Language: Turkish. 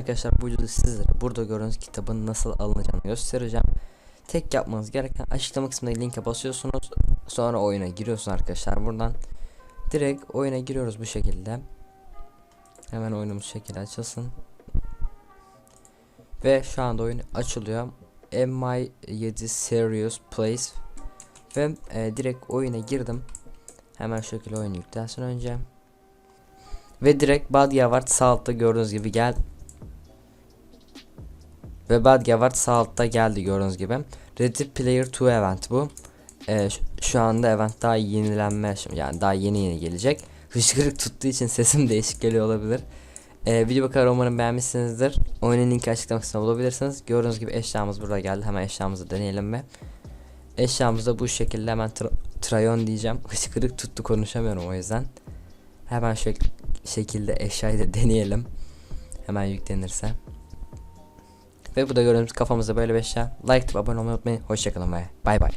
arkadaşlar bu videoda sizlere burada gördüğünüz kitabın nasıl alınacağını göstereceğim. Tek yapmanız gereken açıklama kısmındaki linke basıyorsunuz. Sonra oyuna giriyorsunuz arkadaşlar buradan. Direkt oyuna giriyoruz bu şekilde. Hemen oyunumuz şekilde açılsın. Ve şu anda oyun açılıyor. MI7 Serious Place ve e, direkt oyuna girdim. Hemen şekilde oyun yüklensin önce. Ve direkt Bad Award sağ altta gördüğünüz gibi gel. Ve Bad Award sağ altta geldi gördüğünüz gibi. Ready Player 2 event bu. E, şu, anda event daha yenilenme yani daha yeni yeni gelecek. Hışkırık tuttuğu için sesim değişik geliyor olabilir. E, video bakar umarım beğenmişsinizdir. Oyunun linki açıklama kısmında bulabilirsiniz. Gördüğünüz gibi eşyamız burada geldi. Hemen eşyamızı deneyelim mi? Eşyamız da bu şekilde hemen tra trayon diyeceğim. Hışkırık tuttu konuşamıyorum o yüzden. Hemen şu şekilde eşyayı da deneyelim. Hemen yüklenirse. Ve bu da gördüğünüz kafamızda böyle bir eşya. Like, abone olmayı unutmayın. Hoşçakalın ve bay bay.